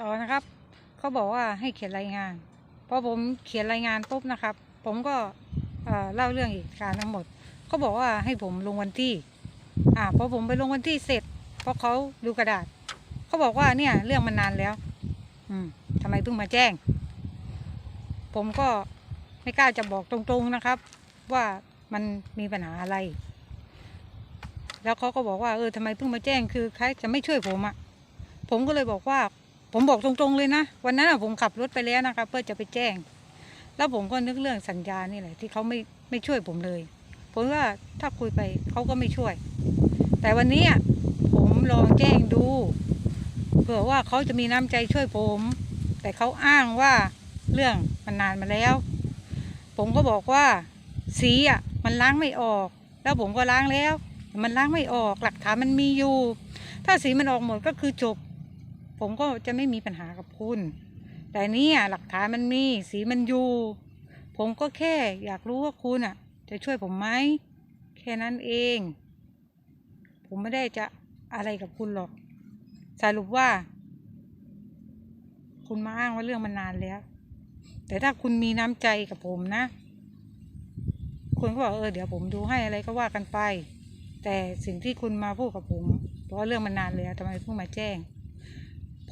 ต่อนะครับ เขาบอกว่าให้เขียนรายงาน พอผมเขียนรายงานปุ๊บนะครับ ผมก็เล่าเรื่องเหตุการณ์ทั้งหมดเขาบอกว่าให้ผมลงวันที่ อ่าพอผมไปลงวันที่เสร็จเพราะเขาดูกระดาษเขาบอกว่าเนี่ยเรื่องมันนานแล้ว อืมทำไมเพิ่งมาแจ้ง ผมก็ไม่กล้าจะบอกตรงๆนะครับ ว่ามันมีปัญหาอะไร แล้วเขาก็บอกว่าเออทำไมเพิ่งมาแจ้งคือใครจะไม่ช่วยผมอะ่ะ ผมก็เลยบอกว่า ผมบอกตรงๆเลยนะ วันนั้นผมขับรถไปแล้วนะครับเพื่อจะไปแจ้ง แล้วผมก็นึกเรื่องสัญญานี่แหละ ที่เขาไม่ไม่ช่วยผมเลย ผมว่าถ้าคุยไปเขาก็ไม่ช่วย แต่วันนี้ผมลองแจ้งดูเผื่อว่าเขาจะมีน้ำใจช่วยผม แต่เขาอ้างว่าเรื่องมันนานมาแล้ว ผมก็บอกว่าสีอะมันล้างไม่ออก แล้วผมก็ล้างแล้ว มันล้างไม่ออกหลักฐานมันมีอยู่ ถ้าสีมันออกหมดก็คือจบ ผมก็จะไม่มีปัญหากับคุณ แต่นี่หลักฐานมันมีสีมันอยู่ ผมก็แค่อยากรู้ว่าคุณอะ จะช่วยผมไหมแค่นั้นเอง ผมไม่ได้จะอะไรกับคุณหรอก สรุปว่า คุณมาอ้างว่าเรื่องมันนานแล้ว แต่ถ้าคุณมีน้ำใจกับผมนะ คุณก็บอกเออเดี๋ยวผมดูให้อะไรก็ว่ากันไป แต่สิ่งที่คุณมาพูดกับผม เพราะว่าเรื่องมันนานแล้วทำไมเพิ่งมาแจ้ง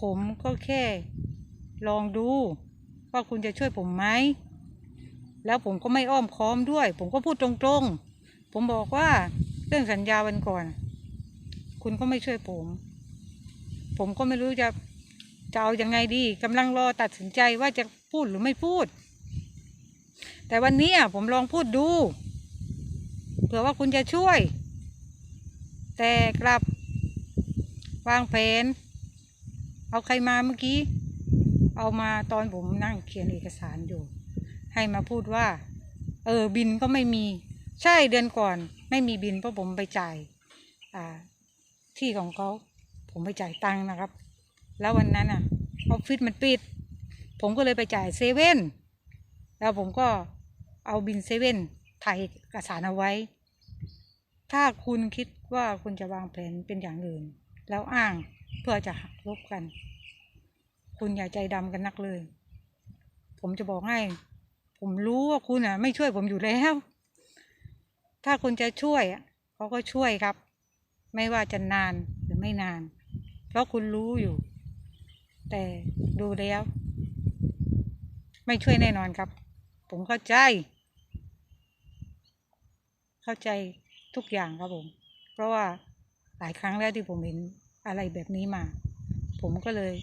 ผมก็แค่ ลองดู ว่าคุณจะช่วยผมไหม แล้วผมก็ไม่อ้อมค้อมด้วย ผมก็พูดตรงๆ ผมบอกว่าเรื่องสัญญาวันก่อน คุณก็ไม่ช่วยผม ผมก็ไม่รู้จะจะเอาอยัางไงดีกำลังรอตัดสินใจว่าจะพูดหรือไม่พูด แต่วันนี้ผมลองพูดดู เผื่อว่าคุณจะช่วย แต่กลับวางแผน เอาใครมาเมื่อกี้ เอามาตอนผมนั่งเขียนเอกสารอยู่ ให้มาพูดว่า เออบินก็ไม่มี ใช่เดือนก่อน ไม่มีบินเพราะผมไปจ่ายอ่าที่ของเขาผมไปจ่ายตังค์นะครับ แล้ววันนั้นอะออฟฟิศมันปิด ผมก็เลยไปจ่ายเซเว่นแล้วผมก็เอาบินเซเว่นถ่ายเอกสารเอาไว้ ถ้าคุณคิดว่าคุณจะวางแผนเป็นอย่างอื่น แล้วอ้างเพื่อจะหักลบกัน คุณอย่าใจดำกันนักเลย ผมจะบอกให้ ผมรู้ว่าคุณอะ ไม่ช่วยผมอยู่แล้ว ถ้าคุณจะช่วยอะเขาก็ช่วยครับ ไม่ว่าจะนานหรือไม่นาน เพราะคุณรู้อยู่ แต่ดูแล้ว ไม่ช่วยแน่นอนครับ ผมเข้าใจ เข้าใจทุกอย่างครับผม เพราะว่า หลายครั้งแล้วที่ผมเห็นอะไรแบบนี้มา ผมก็เลย